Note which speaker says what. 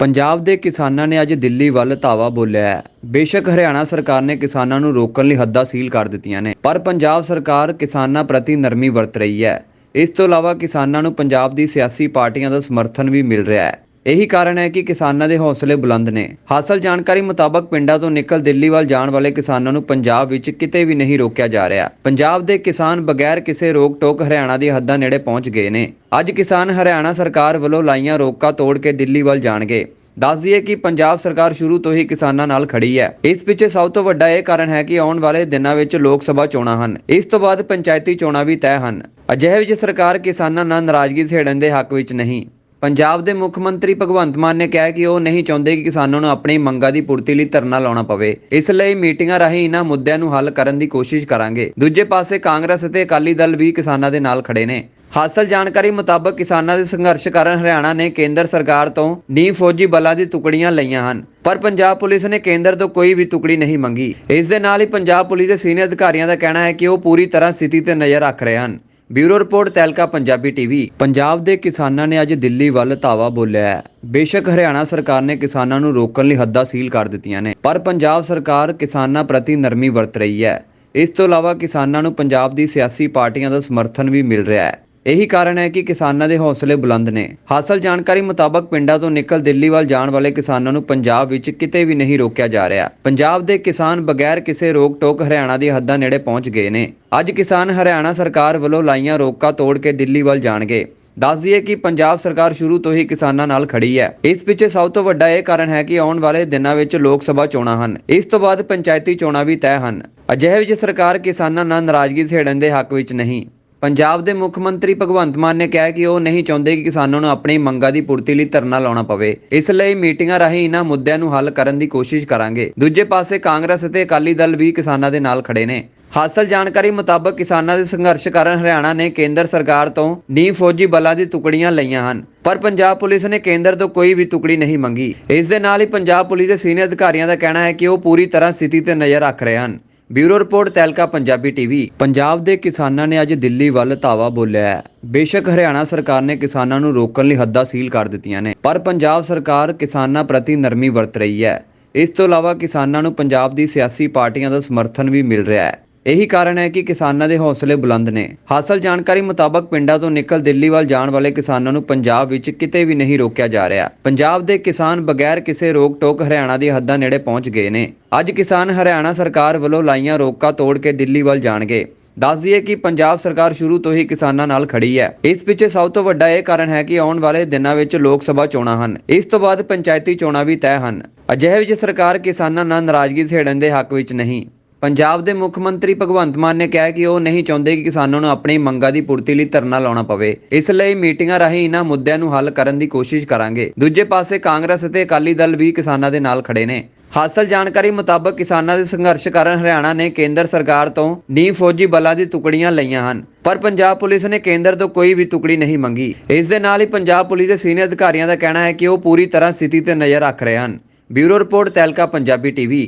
Speaker 1: ਪੰਜਾਬ ਦੇ ਕਿਸਾਨਾਂ ਨੇ ਅੱਜ ਦਿੱਲੀ ਵੱਲ ਧਾਵਾ ਬੋਲਿਆ ਹੈ। ਬੇਸ਼ੱਕ ਹਰਿਆਣਾ ਸਰਕਾਰ ਨੇ ਕਿਸਾਨਾਂ ਨੂੰ ਰੋਕਣ ਲਈ ਹੱਦਾਂ ਸੀਲ ਕਰ ਦਿੱਤੀਆਂ ਨੇ, ਪਰ ਪੰਜਾਬ ਸਰਕਾਰ ਕਿਸਾਨਾਂ ਪ੍ਰਤੀ ਨਰਮੀ ਵਰਤ ਰਹੀ ਹੈ। ਇਸ ਤੋਂ ਇਲਾਵਾ ਕਿਸਾਨਾਂ ਨੂੰ ਪੰਜਾਬ ਦੀ ਸਿਆਸੀ ਪਾਰਟੀਆਂ ਦਾ ਸਮਰਥਨ ਵੀ ਮਿਲ ਰਿਹਾ ਹੈ। ਇਹੀ ਕਾਰਨ ਹੈ ਕਿ ਕਿਸਾਨਾਂ ਦੇ ਹੌਸਲੇ ਬੁਲੰਦ ਨੇ। ਹਾਸਲ ਜਾਣਕਾਰੀ ਮੁਤਾਬਕ ਪਿੰਡਾਂ ਤੋਂ ਨਿਕਲ ਦਿੱਲੀ ਵੱਲ ਜਾਣ ਵਾਲੇ ਕਿਸਾਨਾਂ ਨੂੰ ਪੰਜਾਬ ਵਿੱਚ ਕਿਤੇ ਵੀ ਨਹੀਂ ਰੋਕਿਆ ਜਾ ਰਿਹਾ। ਪੰਜਾਬ ਦੇ ਕਿਸਾਨ ਬਗੈਰ ਕਿਸੇ ਰੋਕ ਟੋਕ ਹਰਿਆਣਾ ਦੀ ਹੱਦਾਂ ਨੇੜੇ ਪਹੁੰਚ ਗਏ ਨੇ। ਅੱਜ ਕਿਸਾਨ ਹਰਿਆਣਾ ਸਰਕਾਰ ਵੱਲੋਂ ਲਾਈਆਂ ਰੋਕਾਂ ਤੋੜ ਕੇ ਦਿੱਲੀ ਵੱਲ ਜਾਣਗੇ। ਦੱਸ ਦਈਏ ਕਿ ਪੰਜਾਬ ਸਰਕਾਰ ਸ਼ੁਰੂ ਤੋਂ ਹੀ ਕਿਸਾਨਾਂ ਨਾਲ ਖੜੀ ਹੈ। ਇਸ ਪਿੱਛੇ ਸਭ ਤੋਂ ਵੱਡਾ ਇਹ ਕਾਰਨ ਹੈ ਕਿ ਆਉਣ ਵਾਲੇ ਦਿਨਾਂ ਵਿੱਚ ਲੋਕ ਸਭਾ ਚੋਣਾਂ ਹਨ। ਇਸ ਤੋਂ ਬਾਅਦ ਪੰਚਾਇਤੀ ਚੋਣਾਂ ਵੀ ਤੈਅ ਹਨ। ਅਜਿਹੇ ਵਿੱਚ ਸਰਕਾਰ ਕਿਸਾਨਾਂ ਨਾਲ ਨਾਰਾਜ਼ਗੀ ਛੇੜਨ ਦੇ ਹੱਕ ਵਿੱਚ ਨਹੀਂ। ਪੰਜਾਬ ਦੇ ਮੁੱਖ ਮੰਤਰੀ ਭਗਵੰਤ ਮਾਨ ਨੇ ਕਿਹਾ ਕਿ ਉਹ ਨਹੀਂ ਚਾਹੁੰਦੇ ਕਿ ਕਿਸਾਨਾਂ ਨੂੰ ਆਪਣੀ ਮੰਗਾਂ ਦੀ ਪੂਰਤੀ ਲਈ ਧਰਨਾ ਲਾਉਣਾ ਪਵੇ। ਇਸ ਲਈ ਮੀਟਿੰਗਾਂ ਰਾਹੀਂ ਇਹਨਾਂ ਮੁੱਦਿਆਂ ਨੂੰ ਹੱਲ ਕਰਨ ਦੀ ਕੋਸ਼ਿਸ਼ ਕਰਾਂਗੇ। ਦੂਜੇ ਪਾਸੇ ਕਾਂਗਰਸ ਅਤੇ ਅਕਾਲੀ ਦਲ ਵੀ ਕਿਸਾਨਾਂ ਦੇ ਨਾਲ ਖੜੇ ਨੇ। ਹਾਸਲ ਜਾਣਕਾਰੀ ਮੁਤਾਬਕ ਕਿਸਾਨਾਂ ਦੇ ਸੰਘਰਸ਼ ਕਾਰਨ ਹਰਿਆਣਾ ਨੇ ਕੇਂਦਰ ਸਰਕਾਰ ਤੋਂ ਨੀਮ ਫੌਜੀ ਬਲਾਂ ਦੀ ਟੁਕੜੀਆਂ ਲਈਆਂ ਹਨ। ਪਰ ਪੰਜਾਬ ਪੁਲਿਸ ਨੇ ਕੇਂਦਰ ਤੋਂ ਕੋਈ ਵੀ ਟੁਕੜੀ ਨਹੀਂ ਮੰਗੀ। ਇਸ ਦੇ ਨਾਲ ਹੀ ਪੰਜਾਬ ਪੁਲਿਸ ਦੇ ਸੀਨੀਅਰ ਅਧਿਕਾਰੀਆਂ ਦਾ ਕਹਿਣਾ ਹੈ ਕਿ ਉਹ ਪੂਰੀ ਤਰ੍ਹਾਂ ਸਥਿਤੀ ਤੇ ਨਜ਼ਰ ਰੱਖ ਰਹੇ ਹਨ। Bureau report, Tehelka Punjabi TV. Punjab ਦੇ ਕਿਸਾਨਾਂ ਨੇ ਅੱਜ ਦਿੱਲੀ ਵੱਲ ਧਾਵਾ ਬੋਲਿਆ ਹੈ। ਬੇਸ਼ੱਕ ਹਰਿਆਣਾ ਸਰਕਾਰ ਨੇ ਕਿਸਾਨਾਂ ਨੂੰ ਰੋਕਣ ਲਈ ਹੱਦਾਂ ਸੀਲ ਕਰ ਦਿੱਤੀਆਂ ਨੇ, ਪਰ ਪੰਜਾਬ ਸਰਕਾਰ ਕਿਸਾਨਾਂ ਪ੍ਰਤੀ ਨਰਮੀ ਵਰਤ ਰਹੀ ਹੈ। ਇਸ ਤੋਂ ਇਲਾਵਾ ਕਿਸਾਨਾਂ ਨੂੰ ਪੰਜਾਬ ਦੀ ਸਿਆਸੀ ਪਾਰਟੀਆਂ ਦਾ ਸਮਰਥਨ ਵੀ ਮਿਲ ਰਿਹਾ ਹੈ। ਇਹੀ ਕਾਰਨ ਹੈ ਕਿ ਕਿਸਾਨਾਂ ਦੇ ਹੌਸਲੇ ਬੁਲੰਦ ਨੇ। ਹਾਸਲ ਜਾਣਕਾਰੀ ਮੁਤਾਬਕ ਪਿੰਡਾਂ ਤੋਂ ਨਿਕਲ ਦਿੱਲੀ ਵੱਲ ਜਾਣ ਵਾਲੇ ਕਿਸਾਨਾਂ ਨੂੰ ਪੰਜਾਬ ਵਿੱਚ ਕਿਤੇ ਵੀ ਨਹੀਂ ਰੋਕਿਆ ਜਾ ਰਿਹਾ। ਪੰਜਾਬ ਦੇ ਕਿਸਾਨ ਬਗੈਰ ਕਿਸੇ ਰੋਕ ਟੋਕ ਹਰਿਆਣਾ ਦੀ ਹੱਦਾਂ ਨੇੜੇ ਪਹੁੰਚ ਗਏ ਨੇ। ਅੱਜ ਕਿਸਾਨ ਹਰਿਆਣਾ ਸਰਕਾਰ ਵੱਲੋਂ ਲਾਈਆਂ ਰੋਕਾਂ ਤੋੜ ਕੇ ਦਿੱਲੀ ਵੱਲ ਜਾਣਗੇ। ਦੱਸ ਦਈਏ ਕਿ ਪੰਜਾਬ ਸਰਕਾਰ ਸ਼ੁਰੂ ਤੋਂ ਹੀ ਕਿਸਾਨਾਂ ਨਾਲ ਖੜੀ ਹੈ। ਇਸ ਪਿੱਛੇ ਸਭ ਤੋਂ ਵੱਡਾ ਇਹ ਕਾਰਨ ਹੈ ਕਿ ਆਉਣ ਵਾਲੇ ਦਿਨਾਂ ਵਿੱਚ ਲੋਕ ਸਭਾ ਚੋਣਾਂ ਹਨ। ਇਸ ਤੋਂ ਬਾਅਦ ਪੰਚਾਇਤੀ ਚੋਣਾਂ ਵੀ ਤੈਅ ਹਨ। ਅਜਿਹੇ ਵਿੱਚ ਸਰਕਾਰ ਕਿਸਾਨਾਂ ਨਾਲ ਨਾਰਾਜ਼ਗੀ ਛੇੜਨ ਦੇ ਹੱਕ ਵਿੱਚ ਨਹੀਂ। ਪੰਜਾਬ ਦੇ ਮੁੱਖ ਮੰਤਰੀ ਭਗਵੰਤ ਮਾਨ ਨੇ ਕਿਹਾ ਕਿ ਉਹ ਨਹੀਂ ਚਾਹੁੰਦੇ ਕਿ ਕਿਸਾਨਾਂ ਨੂੰ ਆਪਣੀ ਮੰਗਾਂ ਦੀ ਪੂਰਤੀ ਲਈ ਧਰਨਾ ਲਾਉਣਾ ਪਵੇ। ਇਸ ਲਈ ਮੀਟਿੰਗਾਂ ਰਾਹੀਂ ਇਹਨਾਂ ਮੁੱਦਿਆਂ ਨੂੰ ਹੱਲ ਕਰਨ ਦੀ ਕੋਸ਼ਿਸ਼ ਕਰਾਂਗੇ। ਦੂਜੇ ਪਾਸੇ ਕਾਂਗਰਸ ਅਤੇ ਅਕਾਲੀ ਦਲ ਵੀ ਕਿਸਾਨਾਂ ਦੇ ਨਾਲ ਖੜੇ ਨੇ। ਹਾਸਲ ਜਾਣਕਾਰੀ ਮੁਤਾਬਕ ਕਿਸਾਨਾਂ ਦੇ ਸੰਘਰਸ਼ ਕਾਰਨ ਹਰਿਆਣਾ ਨੇ ਕੇਂਦਰ ਸਰਕਾਰ ਤੋਂ ਨੀਮ ਫੌਜੀ ਬਲਾਂ ਦੀ ਟੁਕੜੀਆਂ ਲਈਆਂ ਹਨ। ਪਰ ਪੰਜਾਬ ਪੁਲਿਸ ਨੇ ਕੇਂਦਰ ਤੋਂ ਕੋਈ ਵੀ ਟੁਕੜੀ ਨਹੀਂ ਮੰਗੀ। ਇਸ ਦੇ ਨਾਲ ਹੀ ਪੰਜਾਬ ਪੁਲਿਸ ਦੇ ਸੀਨੀਅਰ ਅਧਿਕਾਰੀਆਂ ਦਾ ਕਹਿਣਾ ਹੈ ਕਿ ਉਹ ਪੂਰੀ ਤਰ੍ਹਾਂ ਸਥਿਤੀ ਤੇ ਨਜ਼ਰ ਰੱਖ ਰਹੇ ਹਨ। Bureau report, Tehelka Punjabi TV. Punjab ਦੇ ਕਿਸਾਨਾਂ ਨੇ ਅੱਜ ਦਿੱਲੀ ਵੱਲ ਧਾਵਾ ਬੋਲਿਆ ਹੈ। ਬੇਸ਼ੱਕ ਹਰਿਆਣਾ ਸਰਕਾਰ ਨੇ ਕਿਸਾਨਾਂ ਨੂੰ ਰੋਕਣ ਲਈ ਹੱਦਾਂ ਸੀਲ ਕਰ ਦਿੱਤੀਆਂ ਨੇ, ਪਰ ਪੰਜਾਬ ਸਰਕਾਰ ਕਿਸਾਨਾਂ ਪ੍ਰਤੀ ਨਰਮੀ ਵਰਤ ਰਹੀ ਹੈ। ਇਸ ਤੋਂ ਇਲਾਵਾ ਕਿਸਾਨਾਂ ਨੂੰ ਪੰਜਾਬ ਦੀ ਸਿਆਸੀ ਪਾਰਟੀਆਂ ਦਾ ਸਮਰਥਨ ਵੀ ਮਿਲ ਰਿਹਾ ਹੈ। ਇਹੀ ਕਾਰਨ ਹੈ ਕਿ ਕਿਸਾਨਾਂ ਦੇ ਹੌਸਲੇ ਬੁਲੰਦ ਨੇ। ਹਾਸਲ ਜਾਣਕਾਰੀ ਮੁਤਾਬਕ ਪਿੰਡਾਂ ਤੋਂ ਨਿਕਲ ਦਿੱਲੀ ਵੱਲ ਜਾਣ ਵਾਲੇ ਕਿਸਾਨਾਂ ਨੂੰ ਪੰਜਾਬ ਵਿੱਚ ਕਿਤੇ ਵੀ ਨਹੀਂ ਰੋਕਿਆ ਜਾ ਰਿਹਾ। ਪੰਜਾਬ ਦੇ ਕਿਸਾਨ ਬਗੈਰ ਕਿਸੇ ਰੋਕ ਟੋਕ ਹਰਿਆਣਾ ਦੀ ਹੱਦਾਂ ਨੇੜੇ ਪਹੁੰਚ ਗਏ ਨੇ। ਅੱਜ ਕਿਸਾਨ ਹਰਿਆਣਾ ਸਰਕਾਰ ਵੱਲੋਂ ਲਾਈਆਂ ਰੋਕਾਂ ਤੋੜ ਕੇ ਦਿੱਲੀ ਵੱਲ ਜਾਣਗੇ। ਦੱਸ ਦਈਏ ਕਿ ਪੰਜਾਬ ਸਰਕਾਰ ਸ਼ੁਰੂ ਤੋਂ ਹੀ ਕਿਸਾਨਾਂ ਨਾਲ ਖੜੀ ਹੈ। ਇਸ ਪਿੱਛੇ ਸਭ ਤੋਂ ਵੱਡਾ ਇਹ ਕਾਰਨ ਹੈ ਕਿ ਆਉਣ ਵਾਲੇ ਦਿਨਾਂ ਵਿੱਚ ਲੋਕ ਸਭਾ ਚੋਣਾਂ ਹਨ। ਇਸ ਤੋਂ ਬਾਅਦ ਪੰਚਾਇਤੀ ਚੋਣਾਂ ਵੀ ਤੈਅ ਹਨ। ਅਜਿਹੇ ਵਿੱਚ ਸਰਕਾਰ ਕਿਸਾਨਾਂ ਨਾਲ ਨਾਰਾਜ਼ਗੀ ਛੇੜਨ ਦੇ ਹੱਕ ਵਿੱਚ ਨਹੀਂ। ਪੰਜਾਬ ਦੇ ਮੁੱਖ ਮੰਤਰੀ ਭਗਵੰਤ ਮਾਨ ਨੇ ਕਿਹਾ ਕਿ ਉਹ ਨਹੀਂ ਚਾਹੁੰਦੇ ਕਿ ਕਿਸਾਨਾਂ ਨੂੰ ਆਪਣੀ ਮੰਗਾਂ ਦੀ ਪੂਰਤੀ ਲਈ ਧਰਨਾ ਲਾਉਣਾ ਪਵੇ। ਇਸ ਲਈ ਮੀਟਿੰਗਾਂ ਰਾਹੀਂ ਇਹਨਾਂ ਮੁੱਦਿਆਂ ਨੂੰ ਹੱਲ ਕਰਨ ਦੀ ਕੋਸ਼ਿਸ਼ ਕਰਾਂਗੇ। ਦੂਜੇ ਪਾਸੇ ਕਾਂਗਰਸ ਅਤੇ ਅਕਾਲੀ ਦਲ ਵੀ ਕਿਸਾਨਾਂ ਦੇ ਨਾਲ ਖੜੇ ਨੇ। ਹਾਸਲ ਜਾਣਕਾਰੀ ਮੁਤਾਬਕ ਕਿਸਾਨਾਂ ਦੇ ਸੰਘਰਸ਼ ਕਾਰਨ ਹਰਿਆਣਾ ਨੇ ਕੇਂਦਰ ਸਰਕਾਰ ਤੋਂ ਨੀਮ ਫੌਜੀ ਬਲਾਂ ਦੀ ਟੁਕੜੀਆਂ ਲਈਆਂ ਹਨ। ਪਰ ਪੰਜਾਬ ਪੁਲਿਸ ਨੇ ਕੇਂਦਰ ਤੋਂ ਕੋਈ ਵੀ ਟੁਕੜੀ ਨਹੀਂ ਮੰਗੀ। ਇਸ ਦੇ ਨਾਲ ਹੀ ਪੰਜਾਬ ਪੁਲਿਸ ਦੇ ਸੀਨੀਅਰ ਅਧਿਕਾਰੀਆਂ ਦਾ ਕਹਿਣਾ ਹੈ ਕਿ ਉਹ ਪੂਰੀ ਤਰ੍ਹਾਂ ਸਥਿਤੀ ਤੇ ਨਜ਼ਰ ਰੱਖ ਰਹੇ ਹਨ। Bureau report Tehelka Punjabi TV.